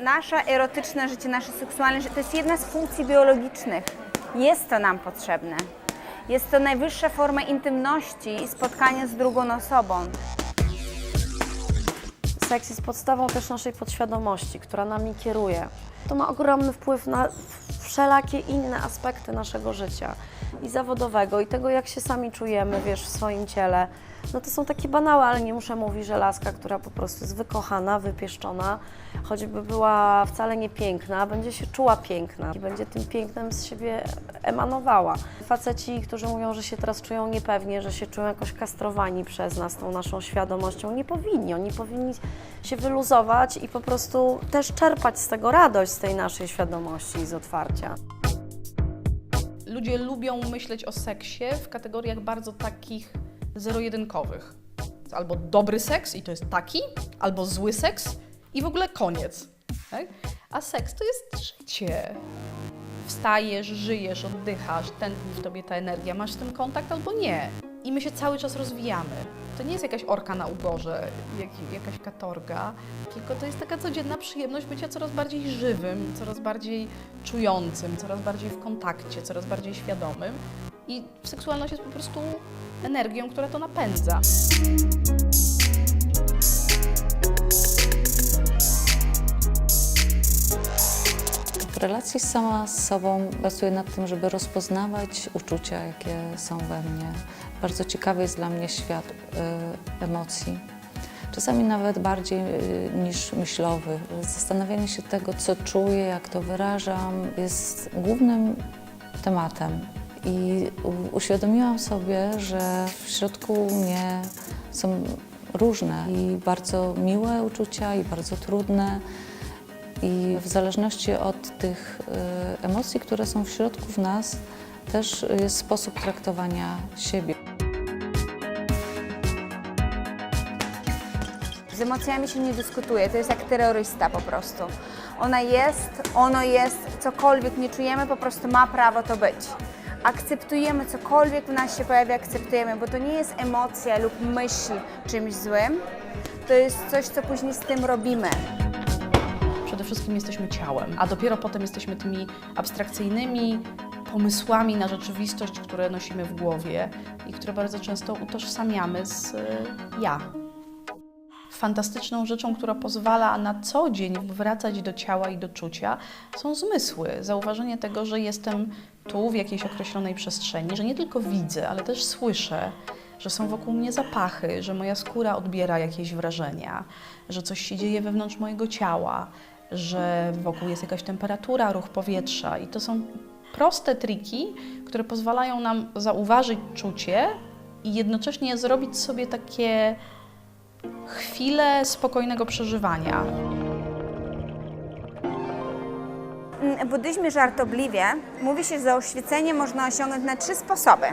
Nasze erotyczne życie, nasze seksualne życie to jest jedna z funkcji biologicznych. Jest to nam potrzebne. Jest to najwyższa forma intymności i spotkania z drugą osobą. Seks jest podstawą też naszej podświadomości, która nami kieruje. To ma ogromny wpływ na wszelakie inne aspekty naszego życia i zawodowego, i tego, jak się sami czujemy, wiesz, w swoim ciele. No to są takie banały, ale nie muszę mówić, że laska, która po prostu jest wykochana, wypieszczona, choćby była wcale nie piękna, będzie się czuła piękna i będzie tym pięknem z siebie emanowała. Faceci, którzy mówią, że się teraz czują niepewnie, że się czują jakoś kastrowani przez nas, tą naszą świadomością, nie powinni. Oni powinni się wyluzować i po prostu też czerpać z tego radość, z tej naszej świadomości i z otwarcia. Ludzie lubią myśleć o seksie w kategoriach bardzo takich zero-jedynkowych. Albo dobry seks i to jest taki, albo zły seks i w ogóle koniec. Tak? A seks to jest życie. Wstajesz, żyjesz, oddychasz, tętni w tobie ta energia, masz z tym kontakt albo nie. I my się cały czas rozwijamy. To nie jest jakaś orka na uborze, jak, jakaś katorga, tylko to jest taka codzienna przyjemność bycia coraz bardziej żywym, coraz bardziej czującym, coraz bardziej w kontakcie, coraz bardziej świadomym. I seksualność jest po prostu energią, która to napędza. Relacji sama z sobą pracuję nad tym, żeby rozpoznawać uczucia, jakie są we mnie. Bardzo ciekawy jest dla mnie świat y, emocji. Czasami nawet bardziej y, niż myślowy. Zastanawianie się tego, co czuję, jak to wyrażam, jest głównym tematem. I uświadomiłam sobie, że w środku mnie są różne i bardzo miłe uczucia, i bardzo trudne. I w zależności od tych y, emocji, które są w środku w nas, też jest sposób traktowania siebie. Z emocjami się nie dyskutuje, to jest jak terrorysta po prostu. Ona jest, ono jest, cokolwiek nie czujemy, po prostu ma prawo to być. Akceptujemy cokolwiek w nas się pojawia, akceptujemy, bo to nie jest emocja lub myśl czymś złym, to jest coś, co później z tym robimy. Przede wszystkim jesteśmy ciałem, a dopiero potem jesteśmy tymi abstrakcyjnymi pomysłami na rzeczywistość, które nosimy w głowie i które bardzo często utożsamiamy z y, ja. Fantastyczną rzeczą, która pozwala na co dzień wracać do ciała i do czucia, są zmysły. Zauważenie tego, że jestem tu w jakiejś określonej przestrzeni, że nie tylko widzę, ale też słyszę, że są wokół mnie zapachy, że moja skóra odbiera jakieś wrażenia, że coś się dzieje wewnątrz mojego ciała, że wokół jest jakaś temperatura, ruch powietrza. I to są proste triki, które pozwalają nam zauważyć czucie i jednocześnie zrobić sobie takie chwile spokojnego przeżywania. W buddyzmie żartobliwie mówi się, że oświecenie można osiągnąć na trzy sposoby.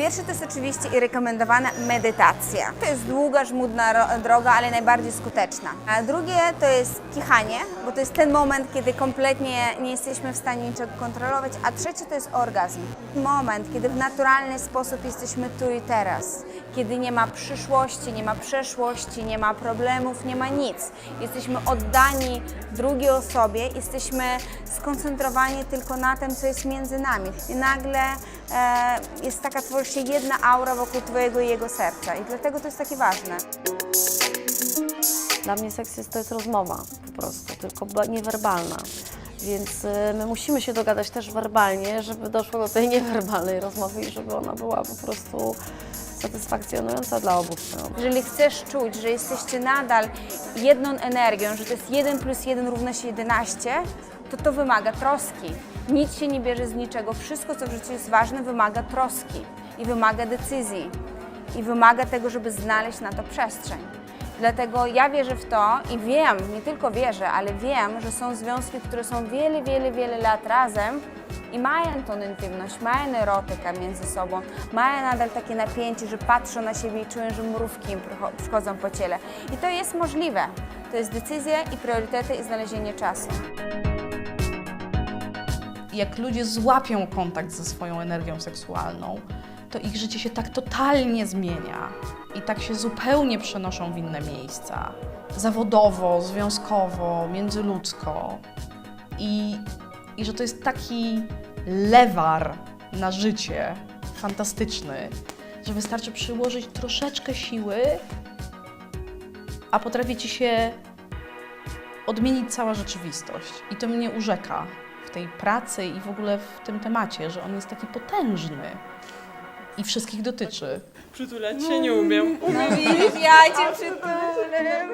Pierwszy to jest oczywiście i rekomendowana medytacja. To jest długa, żmudna ro- droga, ale najbardziej skuteczna. A drugie to jest kichanie, bo to jest ten moment, kiedy kompletnie nie jesteśmy w stanie niczego kontrolować. A trzecie to jest orgazm. Moment, kiedy w naturalny sposób jesteśmy tu i teraz. Kiedy nie ma przyszłości, nie ma przeszłości, nie ma problemów, nie ma nic. Jesteśmy oddani drugiej osobie, jesteśmy skoncentrowani tylko na tym, co jest między nami. I nagle e, jest taka tworzy się jedna aura wokół Twojego i Jego serca. I dlatego to jest takie ważne. Dla mnie seks jest, to jest rozmowa po prostu, tylko ba- niewerbalna. Więc y, my musimy się dogadać też werbalnie, żeby doszło do tej niewerbalnej rozmowy i żeby ona była po prostu satysfakcjonująca dla obu stron. Jeżeli chcesz czuć, że jesteście nadal jedną energią, że to jest 1 plus 1 równa się 11, to to wymaga troski. Nic się nie bierze z niczego. Wszystko, co w życiu jest ważne, wymaga troski i wymaga decyzji i wymaga tego, żeby znaleźć na to przestrzeń. Dlatego ja wierzę w to i wiem, nie tylko wierzę, ale wiem, że są związki, które są wiele, wiele, wiele lat razem i mają tą intymność, mają erotykę między sobą, mają nadal takie napięcie, że patrzą na siebie i czują, że mrówki im przycho- przychodzą po ciele. I to jest możliwe. To jest decyzja i priorytety i znalezienie czasu. Jak ludzie złapią kontakt ze swoją energią seksualną, to ich życie się tak totalnie zmienia i tak się zupełnie przenoszą w inne miejsca. Zawodowo, związkowo, międzyludzko. I, I że to jest taki lewar na życie fantastyczny, że wystarczy przyłożyć troszeczkę siły, a potrafi ci się odmienić cała rzeczywistość. I to mnie urzeka w tej pracy i w ogóle w tym temacie, że on jest taki potężny i wszystkich dotyczy. Przytulać się nie umiem. No widzisz, ja cię przytulę.